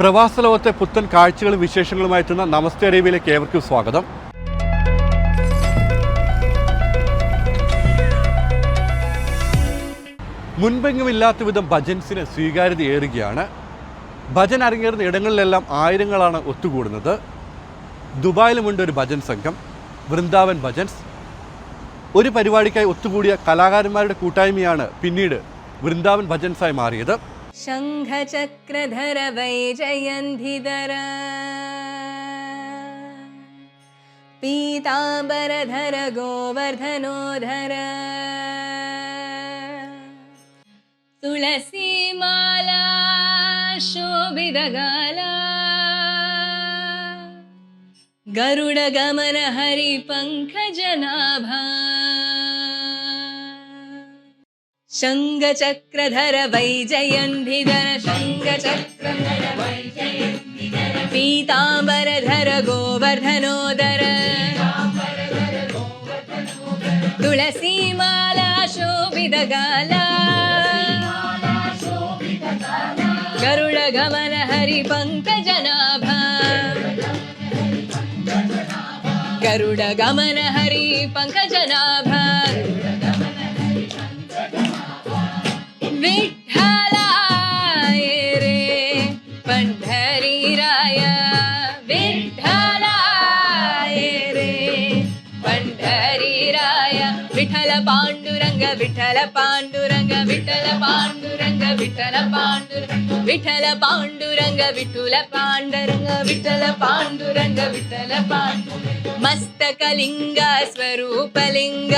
പ്രവാസ ലോകത്തെ പുത്തൻ കാഴ്ചകളും വിശേഷങ്ങളുമായി എത്തുന്ന നമസ്തേ അറേബ്യയിലേക്ക് ഏവർക്കും സ്വാഗതം. മുൻപെങ്ങുമില്ലാത്ത വിധം ഭജൻസിന് സ്വീകാര്യത ഏറുകയാണ്. ഭജൻ അരങ്ങേറുന്ന ഇടങ്ങളിലെല്ലാം ആയിരങ്ങളാണ് ഒത്തുകൂടുന്നത്. ദുബായിലുമുണ്ട് ഒരു ഭജൻ സംഘം വൃന്ദാവൻ ഭജൻസ്. ഒരു പരിപാടിക്കായി ഒത്തുകൂടിയ കലാകാരന്മാരുടെ കൂട്ടായ്മയാണ് പിന്നീട് വൃന്ദാവൻ ഭജൻസായി മാറിയത്. शङ्खचक्रधर वैजयन्धिधर पीताम्बरधर गोवर्धनोधर तुलसीमाला शोभितगाला। गरुडगमन हरिपङ्कजनाभा शङ्गचक्रधर वैजयन्धिधर वैजयन्धिधर पीताम्बरधर गोवर्धनोदर तुलसीमाला शोभितगाला गरुडगमन हरिपङ्कजनाभा गरुडगमन हरिपङ्कजनाभा விட்டல பாண்டுரங்க விட்டல பாண்டுரங்க விட்டல பாண்டுரங்க விட்டல பாண்டுரங்க விட்டுல பாண்டரங்க விட்டல பாண்டுரங்க விட்டல பாண்டு மஸ்தகலிங்க ஸ்வரூபலிங்க.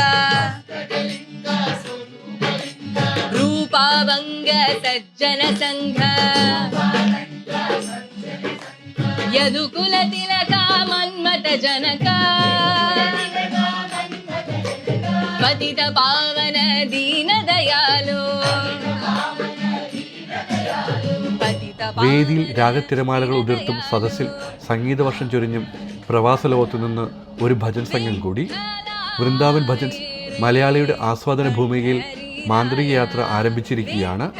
रूपावङ्ग सज्जन सङ्घ यदुकुलतिलका मन्मथ जनका पतित पावन दीन दयालो पतित വേദിയിൽ രാഗത്തിരമാലകൾ ഉതിർത്തും സദസ്സിൽ സംഗീതവർഷം ചൊരിഞ്ഞും പ്രവാസ ലോകത്തു നിന്ന് ഒരു ഭജൻ സംഘം കൂടി വൃന്ദാവൻ ഭജൻസ് മലയാളിയുടെ ആസ്വാദന ഭൂമികയിൽ മാന്ത്രിക യാത്ര ആരംഭിച്ചിരിക്കുകയാണ്.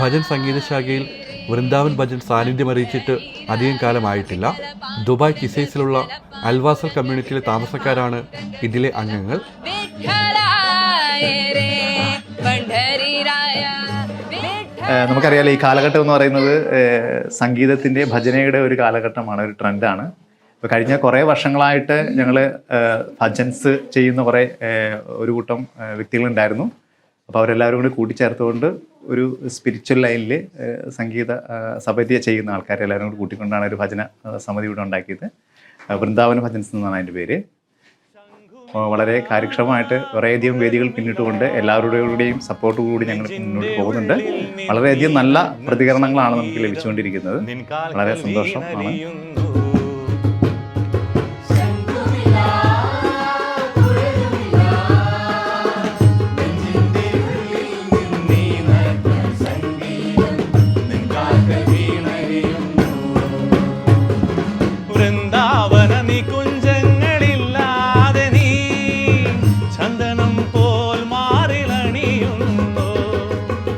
ഭജൻ സംഗീത ശാഖയിൽ വൃന്ദാവൻ ഭജൻ സാന്നിധ്യം അറിയിച്ചിട്ട് അധികം കാലമായിട്ടില്ല. ദുബായ് കിസൈസിലുള്ള അൽവാസൽ കമ്മ്യൂണിറ്റിയിലെ താമസക്കാരാണ് ഇതിലെ അംഗങ്ങൾ. നമുക്കറിയാലോ ഈ കാലഘട്ടം എന്ന് പറയുന്നത് സംഗീതത്തിന്റെ ഭജനയുടെ ഒരു കാലഘട്ടമാണ് ഒരു ട്രെൻഡാണ്. ഇപ്പോൾ കഴിഞ്ഞ കുറേ വർഷങ്ങളായിട്ട് ഞങ്ങൾ ഭജൻസ് ചെയ്യുന്ന കുറേ ഒരു കൂട്ടം വ്യക്തികളുണ്ടായിരുന്നു. അപ്പോൾ അവരെല്ലാവരും കൂടി കൂട്ടിച്ചേർത്തുകൊണ്ട് ഒരു സ്പിരിച്വൽ ലൈനിൽ സംഗീത സഭയ്യ ചെയ്യുന്ന ആൾക്കാരെ എല്ലാവരും കൂടി കൂട്ടിക്കൊണ്ടാണ് ഒരു ഭജന സമിതി ഇവിടെ ഉണ്ടാക്കിയത്. വൃന്ദാവന ഭജൻസ് എന്നാണ് അതിന്റെ പേര്. വളരെ കാര്യക്ഷമമായിട്ട് കുറേയധികം വേദികൾ പിന്നിട്ടുകൊണ്ട് എല്ലാവരുടെയും സപ്പോർട്ട് കൂടി ഞങ്ങൾ മുന്നോട്ട് പോകുന്നുണ്ട്. വളരെയധികം നല്ല പ്രതികരണങ്ങളാണ് നമുക്ക് ലഭിച്ചുകൊണ്ടിരിക്കുന്നത്. വളരെ സന്തോഷം ആണ്.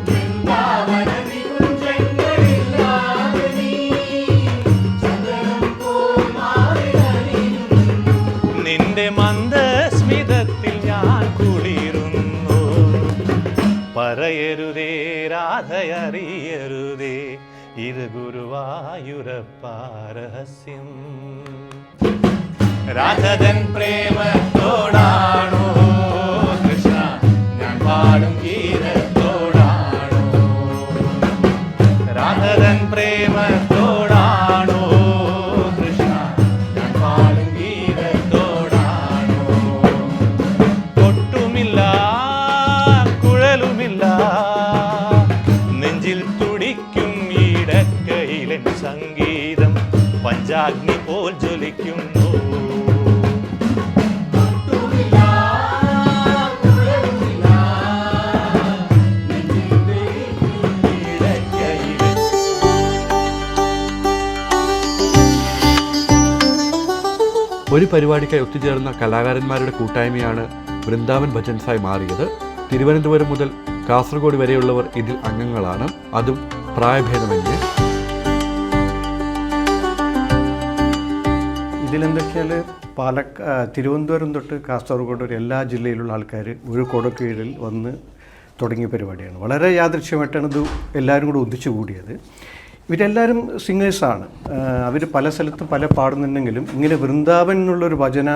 വൃന്ദാവന നികുഞ്ചങ്ങളില്ലാതെ നീ ചന്ദനം പോൽ മാറിളണിയുണ്ടോ നിന്റെ മന്ദസ്മിതത്തിൽ ഞാൻ കുളിരുന്നു. പറയരുതേ രാധയറിയരുതേ ഇത് ഗുരുവായൂരപ്പാരഹസ്യം രാധതൻ പ്രേമത്തോടാണോ? കൃഷ്ണ ഞാൻ പാടും ഗീതത്തോടാണോ? രാധതൻ പ്രേമത്തോടാണോ ഒരു പരിപാടിക്കായി ഒത്തുചേർന്ന കലാകാരന്മാരുടെ കൂട്ടായ്മയാണ് വൃന്ദാവൻ ഭജൻസായി മാറിയത്. തിരുവനന്തപുരം മുതൽ കാസർഗോഡ് വരെയുള്ളവർ ഇതിൽ അംഗങ്ങളാണ്. അതും പ്രായഭേദമന്യേ. ഇതിലെന്താ വെച്ചാൽ പാലക്ക തിരുവനന്തപുരം തൊട്ട് കാസർഗോഡ് വരെ എല്ലാ ജില്ലയിലുള്ള ആൾക്കാർ ഒരു കൊടക്കീഴിൽ വന്ന് തുടങ്ങിയ പരിപാടിയാണ്. വളരെ യാദൃശ്യമായിട്ടാണ് ഇത് എല്ലാവരും കൂടെ ഒന്നിച്ചു കൂടിയത്. ഇവരെല്ലാവരും സിംഗേഴ്സാണ് അവർ പല സ്ഥലത്തും പല പാടുന്നുണ്ടെങ്കിലും ഇങ്ങനെ വൃന്ദാവൻ എന്നുള്ളൊരു ഭജന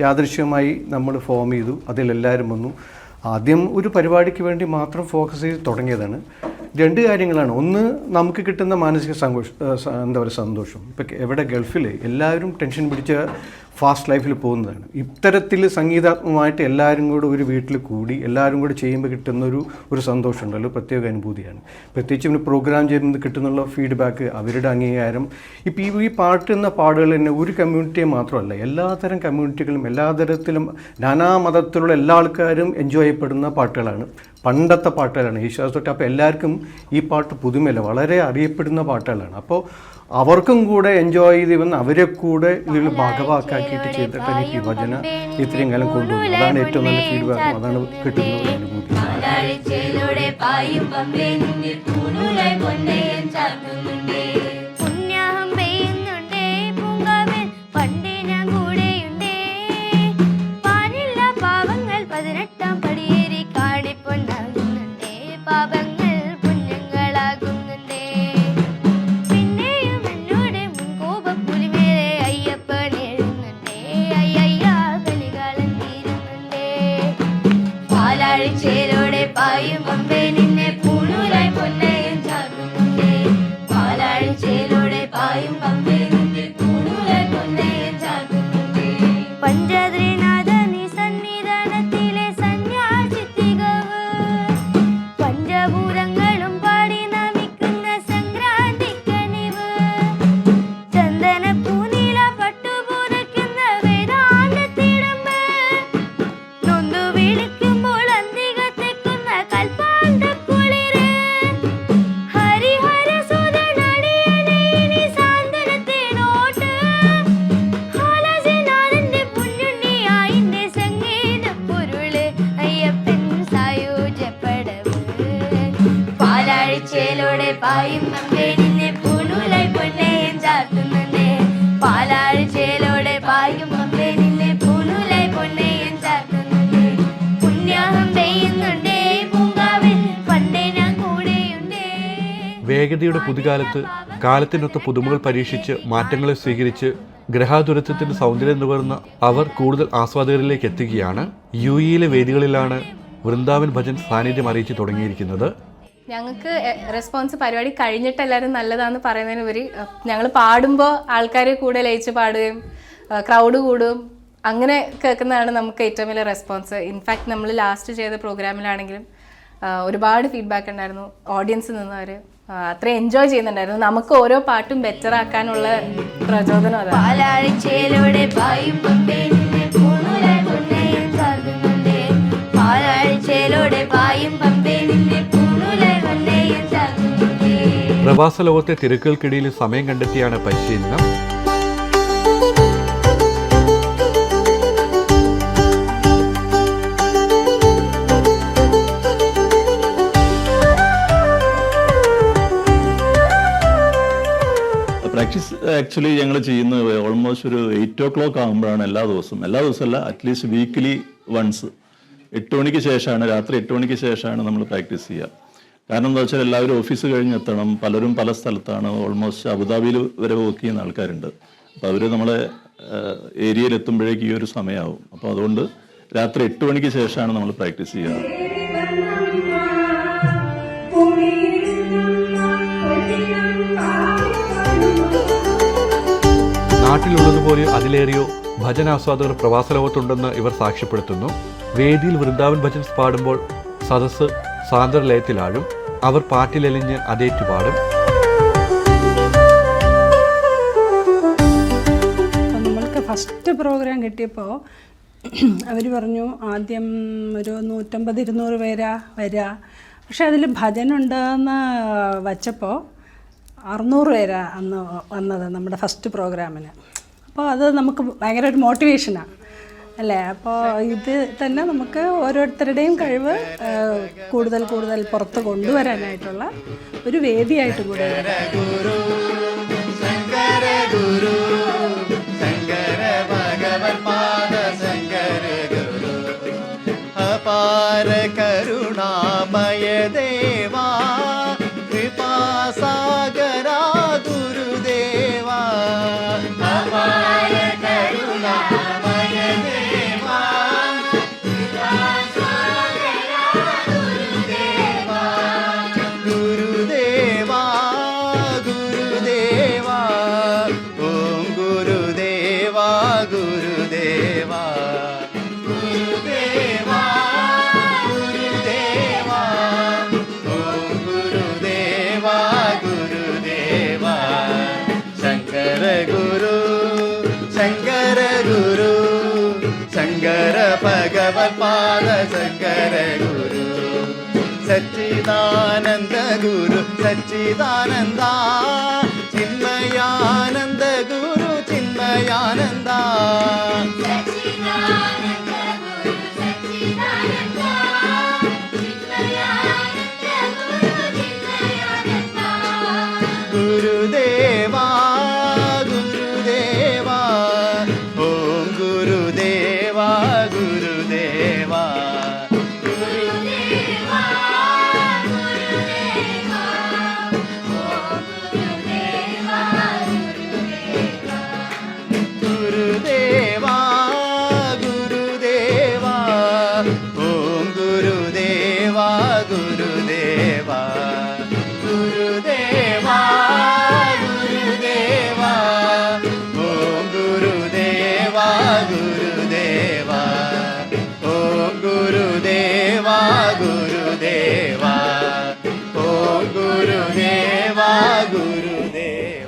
യാദൃശ്യമായി നമ്മൾ ഫോം ചെയ്തു. അതിലെല്ലാവരും വന്നു. ആദ്യം ഒരു പരിപാടിക്ക് വേണ്ടി മാത്രം ഫോക്കസ് ചെയ്ത് തുടങ്ങിയതാണ്. രണ്ട് കാര്യങ്ങളാണ്. ഒന്ന് നമുക്ക് കിട്ടുന്ന മാനസിക സന്തോഷം എന്താ പറയുക സന്തോഷം. ഇപ്പം എവിടെ ഗൾഫിൽ എല്ലാവരും ടെൻഷൻ പിടിച്ച ഫാസ്റ്റ് ലൈഫിൽ പോകുന്നതാണ്. ഇത്തരത്തിൽ സംഗീതാത്മകമായിട്ട് എല്ലാവരും കൂടെ ഒരു വീട്ടിൽ കൂടി എല്ലാവരും കൂടെ ചെയ്യുമ്പോൾ കിട്ടുന്ന ഒരു സന്തോഷമുണ്ടല്ലോ പ്രത്യേക അനുഭൂതിയാണ്. പ്രത്യേകിച്ച് പിന്നെ പ്രോഗ്രാം ചെയ്യുന്നത് കിട്ടുന്നുള്ള ഫീഡ്ബാക്ക് അവരുടെ അംഗീകാരം. ഇപ്പോൾ ഈ ഈ പാട്ടുന്ന പാടുകൾ തന്നെ ഒരു കമ്മ്യൂണിറ്റിയെ മാത്രമല്ല എല്ലാതരം കമ്മ്യൂണിറ്റികളും എല്ലാ തരത്തിലും നാനാ മതത്തിലുള്ള എല്ലാ ആൾക്കാരും എൻജോയ് ചെയ്യപ്പെടുന്ന പാട്ടുകളാണ്. പണ്ടത്തെ പാട്ടുകളാണ്. ഈശ്വാസ് തൊട്ട് അപ്പോൾ എല്ലാവർക്കും ഈ പാട്ട് പുതുമയല്ല? വളരെ അറിയപ്പെടുന്ന പാട്ടുകളാണ്. അപ്പോൾ അവർക്കും കൂടെ എൻജോയ് ചെയ്ത് വന്ന് അവരെ കൂടെ ഇതിൽ ഭാഗവാക്കാക്കിയിട്ട് ചെയ്തിട്ട് എനിക്ക് ഈ ഭജന ഇത്രയും കാലം കൊണ്ടുപോകും. അതാണ് ഏറ്റവും നല്ല ഫീഡ്ബാക്ക് അതാണ് കിട്ടുന്നത് അനുഭൂതി വേഗതയുടെ പുതുകാലത്ത് കാലത്തിനൊത്ത പുതുമകൾ പരീക്ഷിച്ച് മാറ്റങ്ങളെ സ്വീകരിച്ച് ഗ്രഹാതുരത്വത്തിന്റെ സൗന്ദര്യം നുകർന്ന അവർ കൂടുതൽ ആസ്വാദകരിലേക്ക് എത്തുകയാണ്. യു ഇയിലെ വേദികളിലാണ് വൃന്ദാവൻ ഭജൻ സാന്നിധ്യം അറിയിച്ചു തുടങ്ങിയിരിക്കുന്നത്. ഞങ്ങൾക്ക് റെസ്പോൺസ് പരിപാടി കഴിഞ്ഞിട്ട് എല്ലാവരും നല്ലതാന്ന് പറയുന്നതിനുപരി ഞങ്ങൾ പാടുമ്പോൾ ആൾക്കാർ കൂടെ ലയിച്ച് പാടുകയും ക്രൗഡ് കൂടും. അങ്ങനെ കേൾക്കുന്നതാണ് നമുക്ക് ഏറ്റവും വലിയ റെസ്പോൺസ് ഇൻഫാക്ട് നമ്മൾ ലാസ്റ്റ് ചെയ്ത പ്രോഗ്രാമിലാണെങ്കിലും ഒരുപാട് ഫീഡ്ബാക്ക് ഉണ്ടായിരുന്നു. ഓഡിയൻസ് നിന്ന് അത്രയും എൻജോയ് ചെയ്യുന്നുണ്ടായിരുന്നു. നമുക്ക് ഓരോ പാട്ടും ബെറ്റർ ആക്കാനുള്ള പ്രചോദനം പ്രവാസ ലോകത്തെ തിരക്കുകൾക്കിടയിൽ സമയം കണ്ടെത്തിയാണ് പരിശീലനം. പ്രാക്ടീസ് ആക്ച്വലി ഞങ്ങൾ ചെയ്യുന്നത് ഓൾമോസ്റ്റ് ഒരു എയ്റ്റ് ഓ ക്ലോക്ക് ആകുമ്പോഴാണ് എല്ലാ ദിവസവും. എല്ലാ ദിവസവും അല്ല അറ്റ്ലീസ്റ്റ് വീക്ക്ലി വൺസ് എട്ട് മണിക്ക് ശേഷമാണ് രാത്രി എട്ട് മണിക്ക് ശേഷമാണ് നമ്മൾ പ്രാക്ടീസ് ചെയ്യുക. കാരണം എന്താ വെച്ചാൽ എല്ലാവരും ഓഫീസ് കഴിഞ്ഞ് എത്തണം പലരും പല സ്ഥലത്താണ്. ഓൾമോസ്റ്റ് അബുദാബിയിൽ വരെ വർക്ക് ചെയ്യുന്ന ആൾക്കാരുണ്ട്. അപ്പോൾ അവർ നമ്മളെ ഏരിയയിൽ എത്തുമ്പോഴേക്ക് ഈ ഒരു സമയമാവും. അപ്പോൾ അതുകൊണ്ട് രാത്രി എട്ട് മണിക്ക് ശേഷമാണ് നമ്മൾ പ്രാക്ടീസ് ചെയ്യുക. നാട്ടിലുള്ളതുപോലെ അതിലേറെയോ ഭജനാസ്വാദകർ പ്രവാസ ലോകത്തുണ്ടെന്ന് ഇവർ സാക്ഷ്യപ്പെടുത്തുന്നു. വേദിയിൽ വൃന്ദാവൻ ഭജൻ പാടുമ്പോൾ സദസ്സ് സാന്ദ്രലയത്തിലാഴും. അവർ പാട്ടിലലിഞ്ഞ് അതേറ്റു പാടും. നമ്മൾക്ക് ഫസ്റ്റ് പ്രോഗ്രാം കിട്ടിയപ്പോൾ അവർ പറഞ്ഞു ആദ്യം ഒരു നൂറ്റമ്പത് ഇരുന്നൂറ് പേരാ വരിക പക്ഷെ അതിൽ ഭജനുണ്ടെന്ന് വച്ചപ്പോൾ അറുന്നൂറ് പേരാണ് അന്ന് വന്നത് നമ്മുടെ ഫസ്റ്റ് പ്രോഗ്രാമിന്. അപ്പോൾ അത് നമുക്ക് ഭയങ്കര ഒരു മോട്ടിവേഷനാണ് അല്ലേ? അപ്പോൾ ഇത് തന്നെ നമുക്ക് ഓരോരുത്തരുടെയും കഴിവ് കൂടുതൽ കൂടുതൽ പുറത്ത് കൊണ്ടുവരാനായിട്ടുള്ള ഒരു വേദിയായിട്ട് കൂടെ അപാര കരു சச்சிதானந்த குரு சச்சிதானந்தா. சின்மயானந்த குரு சின்மயானந்தா.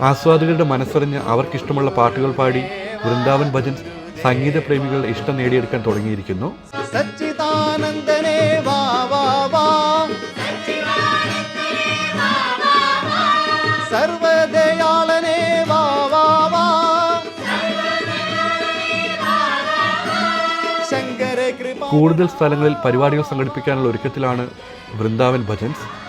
ആസ്വാദകരുടെ മനസ്സറിഞ്ഞ് അവർക്കിഷ്ടമുള്ള പാട്ടുകൾ പാടി വൃന്ദാവൻ ഭജൻസ് സംഗീത പ്രേമികളുടെ ഇഷ്ടം നേടിയെടുക്കാൻ തുടങ്ങിയിരിക്കുന്നു. സച്ചിദാനന്ദനേ വാ വാ വാ. സർവദയാളനേ വാ വാ വാ. കൂടുതൽ സ്ഥലങ്ങളിൽ പരിപാടികൾ സംഘടിപ്പിക്കാനുള്ള ഒരുക്കത്തിലാണ് വൃന്ദാവൻ ഭജൻസ്.